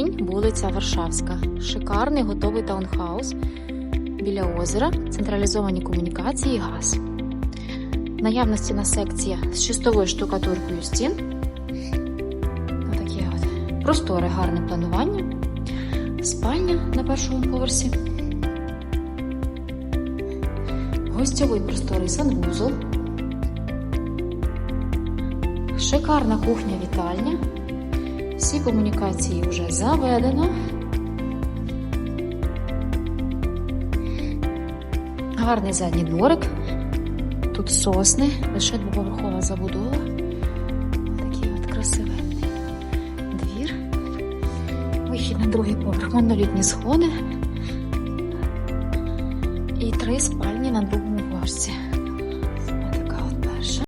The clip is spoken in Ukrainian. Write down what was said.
вулиця Варшавська. Шикарний готовий таунхаус біля озера, централізовані комунікації газ. Наявності на секція з чистовою штукатуркою стін. Отакі от. Просторе гарне планування. Спальня на першому поверсі. Гостьовий просторий санвузол. Шикарна кухня-вітальня. Всі комунікації вже заведено. Гарний задній дворик. Тут сосни, лише двоповерхова забудова. Такий от красивенний двір. Вихід на другий поверх, монолітні сходи. І три спальні на другому поверсі.